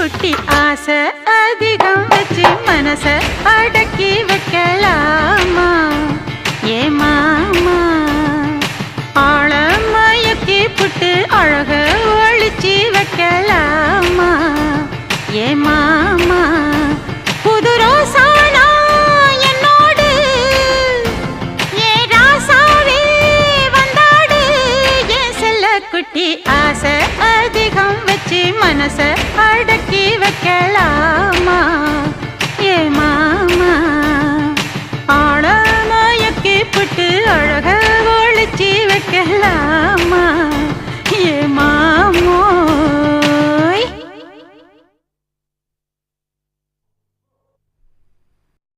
குட்டி ஆசை அதிகம் வச்சு மனச அடக்கி வைக்கலாமா? ஏ மாமா ஆழ மயக்கி புட்டு அழக ஒழிச்சு வைக்கலாமா? ஏ மாமா புது ரோசா குட்டி ஆசை அதிகம் வச்சு மனசை வைக்கலாமா? ஏ மாமா? ஆழ மயக்கி அழகா